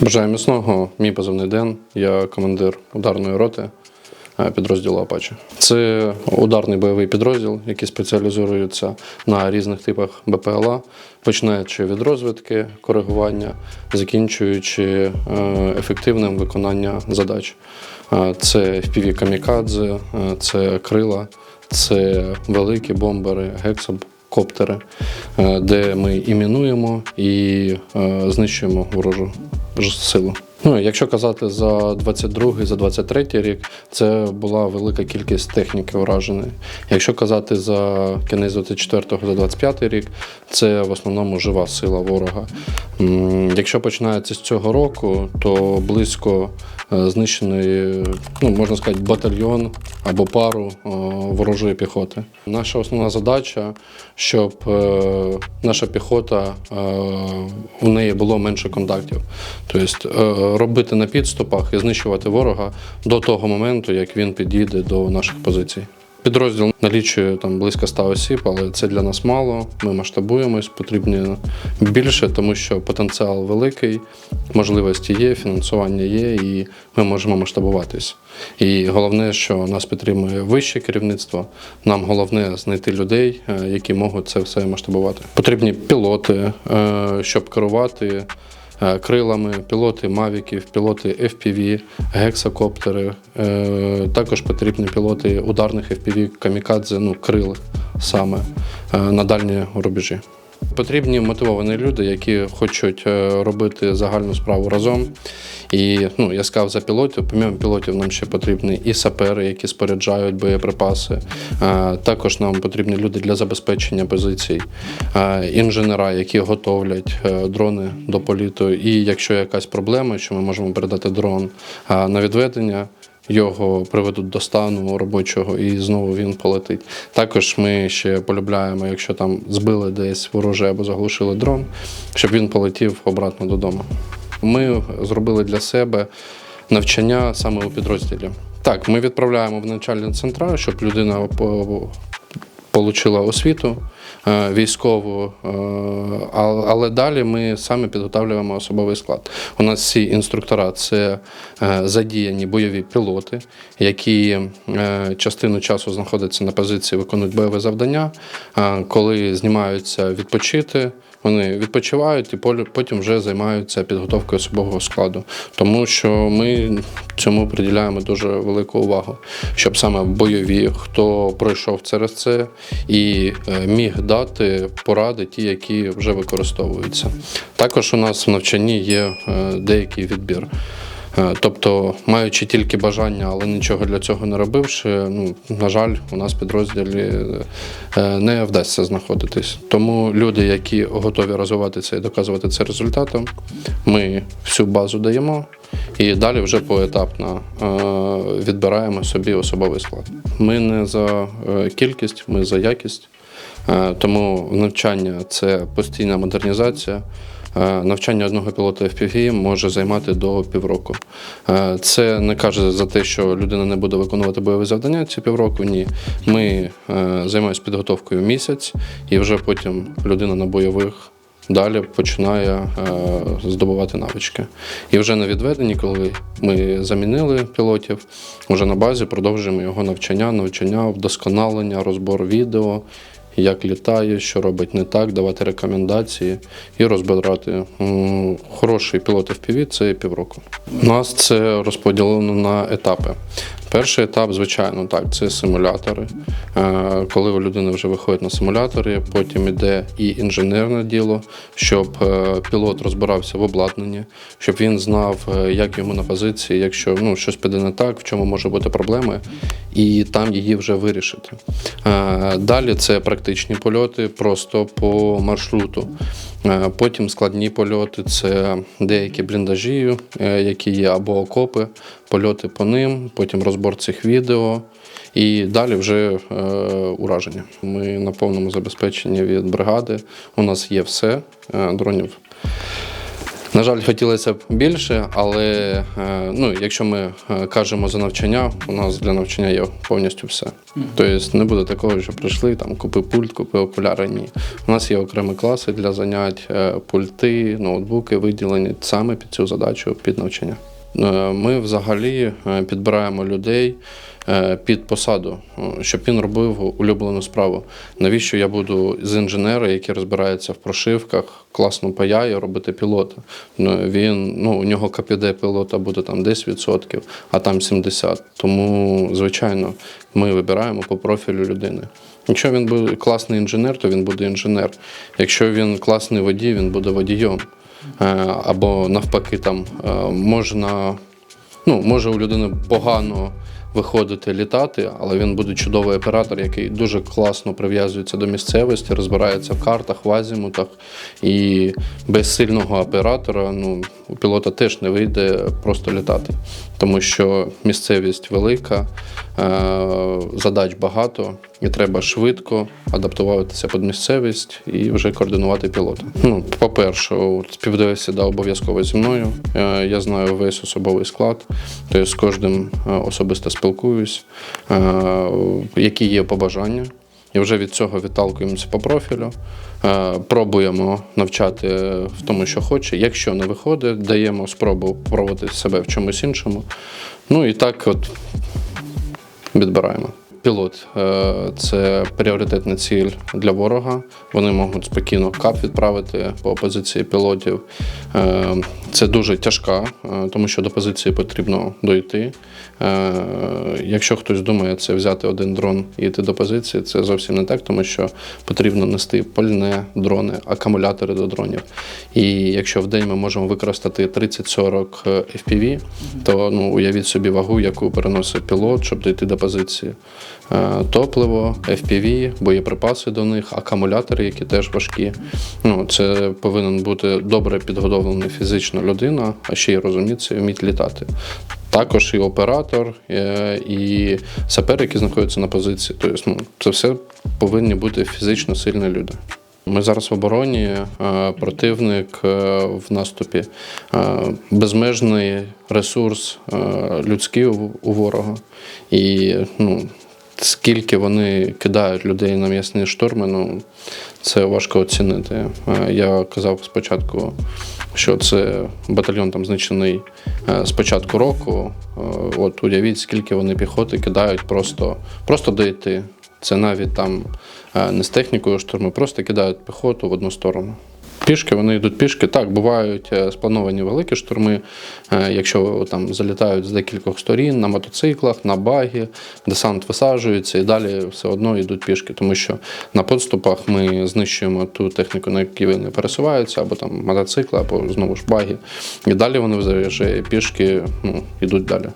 Бажаю міцного, мій позивний Ден. Я командир ударної роти е, підрозділу Апачі. Це ударний бойовий підрозділ, який спеціалізується на різних типах БПЛА, починаючи від розвідки, коригування, закінчуючи е, ефективним виконанням задач. Е, Це FPV камікадзе, це крила, це великі бомбери, гексокоптери, е, де ми імінуємо і е, знищуємо ворожу силу. Ну, якщо казати за 22 за 23 рік, це була велика кількість техніки ураженої. Якщо казати за кінець 24 за 25 рік, це в основному жива сила ворога. Якщо починається з цього року, то близько е, знищений, ну можна сказати, батальйон або пару е, ворожої піхоти. Наша основна задача, щоб е, наша піхота у неї було менше контактів. Тобто робити на підступах і знищувати ворога до того моменту, як він підійде до наших позицій. Підрозділ налічує там близько 100 осіб, але це для нас мало. Ми масштабуємось, потрібні більше, тому що потенціал великий, можливості є, фінансування є, і ми можемо масштабуватись. І головне, що нас підтримує вище керівництво. Нам головне знайти людей, е, які можуть це все масштабувати. Потрібні пілоти, е, щоб керувати крилами, пілоти мавіків, пілоти FPV, гексакоптери. Е, Також потрібні пілоти ударних FPV камікадзе, ну крил саме е, на дальні рубежі. Потрібні мотивовані люди, які хочуть е, робити загальну справу разом. І ну, я сказав за пілотів. Помимо пілотів, нам ще потрібні і сапери, які споряджають боєприпаси. Також нам потрібні люди для забезпечення позицій, інженера, які готовлять е, дрони до політу. І якщо якась проблема, що ми можемо передати дрон на відведення. Його приведуть до стану робочого і знову він полетить. Також ми ще полюбляємо, якщо там збили десь вороже або заглушили дрон, щоб він полетів обратно додому. Ми зробили для себе навчання саме у підрозділі. Так, ми відправляємо в навчальні центра, щоб людина отримала освіту військову, е, але далі ми самі підготовлюємо особовий склад. У нас всі інструктора це е, задіяні бойові пілоти, які е, частину часу знаходяться на позиції, виконують бойове завдання. Е, Коли знімаються відпочити, вони відпочивають і потім вже займаються підготовкою особового складу. Тому що ми цьому приділяємо дуже велику увагу, щоб саме бойові, хто пройшов через це і е, міг дати поради, ті, які вже використовуються. Також у нас в навчанні є е, деякий відбір. Е, Тобто, маючи тільки бажання, але нічого для цього не робивши, ну, на жаль, у нас підрозділі е, не вдасться знаходитись. Тому люди, які готові розвиватися і доказувати це результатом, ми всю базу даємо і далі вже поетапно відбираємо собі особовий склад. Ми не за кількість, ми за якість. Е, Тому навчання це постійна модернізація. Е, Навчання одного пілота FPV може займати до півроку. Е, Це не каже за те, що людина не буде виконувати бойові завдання ці півроку. Ні. Ми займаємося підготовкою місяць, і вже потім людина на бойових далі починає здобувати навички. І вже на відведенні, коли ми замінили пілотів, вже на базі продовжуємо його навчання, навчання, вдосконалення, розбор відео, як літає, що робить не так, давати рекомендації і розбирати. Хороший пілот FPV – це півроку. Нас це розподілено на етапи. Перший етап, звичайно, так, це симулятори. Е, Коли у людини вже виходить на симулятори, потім іде і інженерне діло, щоб е, пілот розбирався в обладнанні, щоб він знав, е, як йому на позиції, якщо ну, щось піде не так, в чому може бути проблеми, і там її вже вирішити. Далі це практичні польоти просто по маршруту. Е, Потім складні польоти це деякі бліндажі, е, які є або окопи, польоти по ним, потім розбор цих відео. І далі вже е, ураження. Ми на повному забезпеченні від бригади. У нас є все. Дронів На жаль, хотілося б більше, але е, ну, якщо ми е, кажемо за навчання, у нас для навчання є повністю все. Тобто не буде такого, що прийшли, там, купи пульт, купи окуляри. Ні. У нас є окремі класи для занять, е, пульти, ноутбуки виділені саме під цю задачу, під навчання. Е, Ми взагалі е, підбираємо людей е, під посаду, щоб він робив улюблену справу. Навіщо я буду з інженера, який розбирається в прошивках, класно паяє, робити пілота? Ну, Він, ну, у нього КПД пілота буде там 10%, а там 70%. Тому, звичайно, ми вибираємо по профілю людини. Якщо він буде класний інженер, то він буде інженер. Якщо він класний водій, він буде водієм. Е, Або навпаки, там е, можна, ну, може у людини погано виходити літати, але він буде чудовий оператор, який дуже класно прив'язується до місцевості, розбирається в картах, в азімутах. І без сильного оператора ну, у пілота теж не вийде просто літати, тому що місцевість велика, е, задач багато, і треба швидко адаптуватися під місцевість і вже координувати пілота. Ну, по-перше, от співбесіда обов'язково зі мною. Е, Я знаю весь особовий склад, тобто з кожним е, особисто спілкуюсь, е, які є побажання. І вже від цього відталкуємося по профілю, пробуємо навчати в тому, що хоче. Якщо не виходить, даємо спробу пробувати себе в чомусь іншому. Ну і так от відбираємо. Пілот е, це пріоритетна ціль для ворога. Вони можуть спокійно кап відправити по позиції пілотів. Е, Це дуже тяжка, е, тому що до позиції потрібно дойти. Е, Якщо хтось думає це взяти один дрон і йти до позиції, це зовсім не так, тому що потрібно нести пальне, дрони, акумулятори до дронів. І якщо в день ми можемо використати 30-40 FPV, то ну, уявіть собі вагу, яку переносить пілот, щоб дійти до позиції. Е, Топливо, FPV, боєприпаси до них, акумулятори, які теж важкі. Ну, це повинен бути добре підготовлений фізично людина, а ще й розуміти і вміти літати. Також і оператор, е, і сапер, які знаходяться на позиції. Тобто, ну, це все повинні бути фізично сильні люди. Ми зараз в обороні, е, противник в наступі, безмежний ресурс людський у ворога. І ну, скільки вони кидають людей на м'ясні штурми, ну це важко оцінити. Е, Я казав спочатку, що це батальйон там знищений е, з початку року. Е, От уявіть, скільки вони піхоти кидають просто, просто дойти. Це навіть там не з технікою штурму, просто кидають піхоту в одну сторону. Пішки вони йдуть пішки. Так, бувають е, сплановані великі штурми, е, якщо там залітають з декількох сторін на мотоциклах, на багі, десант висаджується і далі все одно йдуть пішки, тому що на подступах ми знищуємо ту техніку, на якій вони пересуваються, або там мотоцикли, або знову ж баги. І далі вони вже пішки ну, йдуть далі.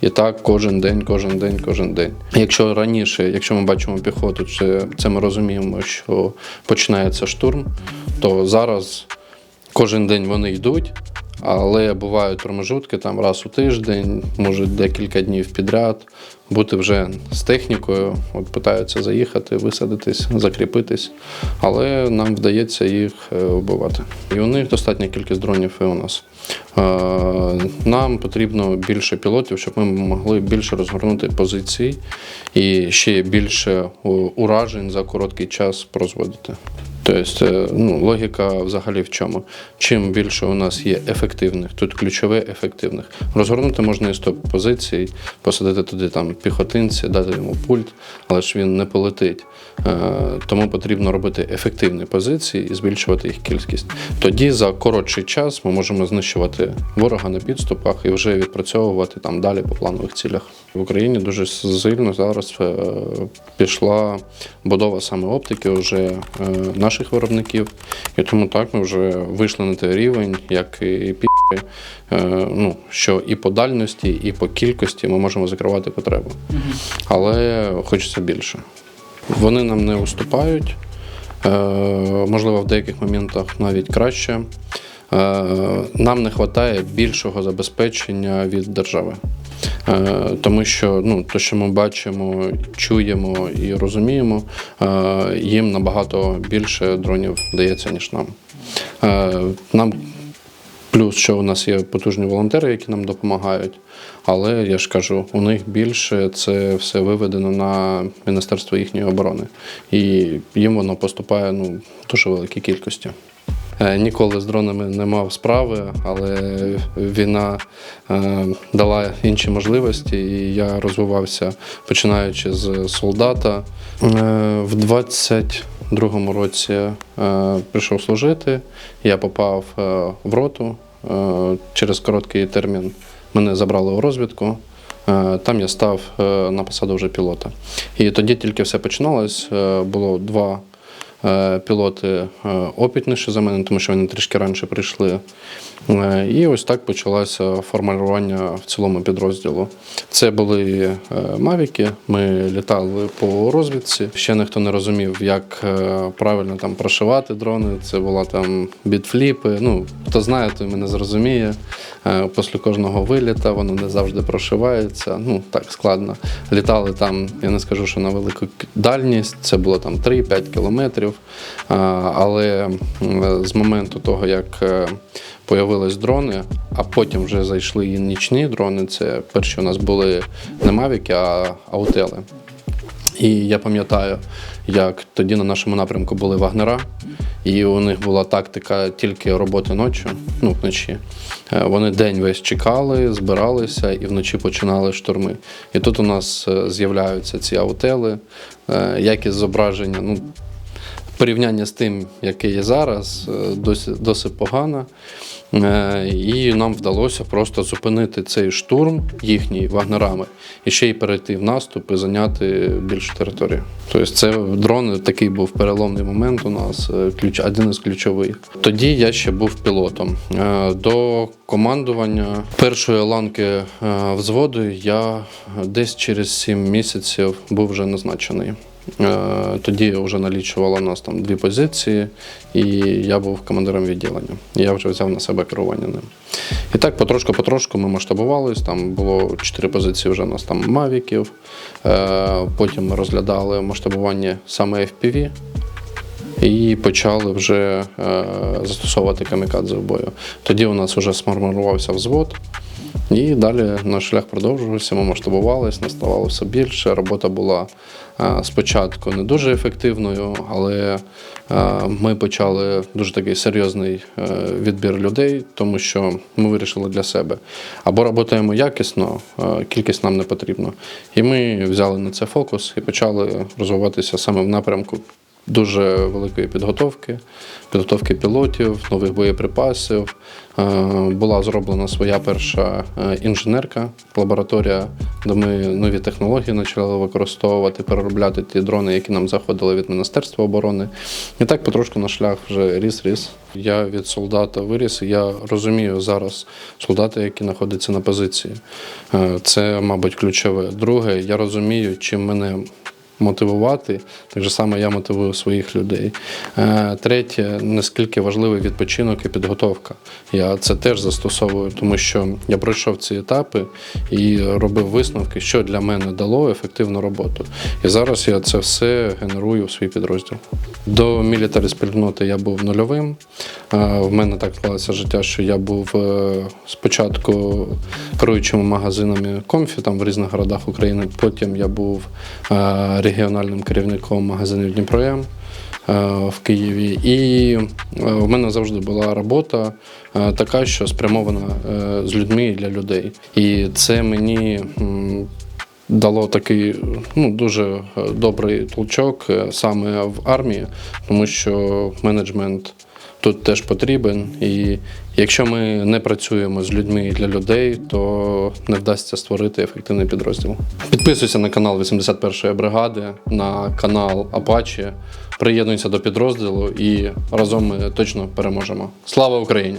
І так кожен день, кожен день, кожен день. Якщо раніше, якщо ми бачимо піхоту, це, це ми розуміємо, що починається штурм, то зараз кожен день вони йдуть, але бувають промежутки там раз у тиждень, може декілька днів підряд, бути вже з технікою, от питаються заїхати, висадитись, закріпитись, але нам вдається їх е, вбивати. І у них достатня кількість дронів і у нас. Е, Нам потрібно більше пілотів, щоб ми могли більше розгорнути позицій і ще більше уражень за короткий час прозводити. Тобто, е, ну, логіка взагалі в чому? Чим більше у нас є ефективних, тут ключове ефективних. Розгорнути можна із топ позицій, посадити туди там піхотинці, дати йому пульт, але ж він не полетить. Е, Тому потрібно робити ефективні позиції і збільшувати їх кількість. Тоді за коротший час ми можемо знищувати ворога на підступах і вже відпрацьовувати там далі по планових цілях. В Україні дуже сильно зараз е, пішла будова саме оптики вже е, наших виробників. І тому так ми вже вийшли на той рівень, як і пі, е, ну, що і по дальності, і по кількості ми можемо закривати потребу. Але хочеться більше. Вони нам не уступають. Е, можливо, в деяких моментах навіть краще. Е, Нам не вистачає більшого забезпечення від держави. Е, Тому що ну, те, що ми бачимо, чуємо і розуміємо, е, їм набагато більше дронів дається, ніж нам. Е, Нам Плюс, що у нас є потужні волонтери, які нам допомагають. Але я ж кажу, у них більше це все виведено на Міністерство їхньої оборони. І їм воно поступає ну, дуже великій кількості. Е, Ніколи з дронами не мав справи, але війна е, дала інші можливості, і я розвивався починаючи з солдата. Е, в 22-му році прийшов служити. Я попав в роту через короткий термін. Мене забрали у розвідку. Там я став на посаду вже пілота. І тоді тільки все починалось. Було два пілоти е, опітніші за мене, тому що вони трішки раніше прийшли. Е, І ось так почалося формування в цілому підрозділу. Це були е, мавіки. Ми літали по розвідці. Ще ніхто не розумів, як е, правильно там прошивати дрони. Це була там бітфліпи. Ну хто знає, той мене зрозуміє. Е, Після кожного виліта воно не завжди прошивається. Ну так складно. Літали там, я не скажу, що на велику дальність. Це було там 3-5 кілометрів. А, Але з моменту того, як е, появились дрони, а потім вже зайшли і нічні дрони. Це перші у нас були не мавіки, а аутели. І я пам'ятаю, як тоді на нашому напрямку були вагнера, і у них була тактика тільки роботи ночі, ну вночі. Е, Вони день весь чекали, збиралися і вночі починали штурми. І тут у нас е, з'являються ці аутели, якість зображення. Ну, порівняння з тим, яке є зараз, е, досить, досить погано. Е, І нам вдалося просто зупинити цей штурм їхній вагнерами і ще й перейти в наступ і зайняти більшу територію. Тобто це дрон такий був переломний момент у нас, е, ключ, один із ключових. Тоді я ще був пілотом. До командування першої ланки взводу я десь через 7 місяців був вже назначений. Е, Тоді вже налічувало нас там дві позиції, і я був командиром відділення. Я вже взяв на себе керування ним. І так потрошку-потрошку ми масштабувались. Там було чотири позиції вже у нас там мавіків. Е, Потім ми розглядали масштабування саме FPV. І почали вже е, застосовувати камікадзе в бою. Тоді у нас вже сформувався взвод, і далі наш шлях продовжувався. Ми масштабувалися, нас ставало все більше. Робота була е, спочатку не дуже ефективною, але е, ми почали дуже такий серйозний е, відбір людей, тому що ми вирішили для себе. Або працюємо якісно, кількість нам не потрібно. І ми взяли на це фокус і почали розвиватися саме в напрямку дуже великої підготовки, підготовки пілотів, нових боєприпасів. Е, Була зроблена своя перша е, інженерка, лабораторія, де ми нові технології почали використовувати, переробляти ті дрони, які нам заходили від Міністерства оборони. І так потрошку наш шлях вже ріс-ріс. Я від солдата виріс, я розумію зараз солдати, які знаходяться на позиції. Е, Це, мабуть, ключове. Друге, я розумію, чим мене мотивувати, так же само я мотивую своїх людей. Е, Третє, наскільки важливий відпочинок і підготовка. Я це теж застосовую, тому що я пройшов ці етапи і робив висновки, що для мене дало ефективну роботу. І зараз я це все генерую в свій підрозділ. До мілітарі спільноти я був нульовим. Е, В мене так склалося життя, що я був е, спочатку керуючим магазинами комфі там в різних городах України. Потім я був регіональним керівником магазинів Дніпром е, в Києві. І е, в мене завжди була робота е, така, що спрямована з людьми і для людей. І це мені. Дало такий ну, дуже добрий толчок саме в армії, тому що менеджмент тут теж потрібен. І якщо ми не працюємо з людьми і для людей, то не вдасться створити ефективний підрозділ. Підписуйся на канал 81-ї бригади, на канал Апачі, приєднуйся до підрозділу і разом ми точно переможемо. Слава Україні!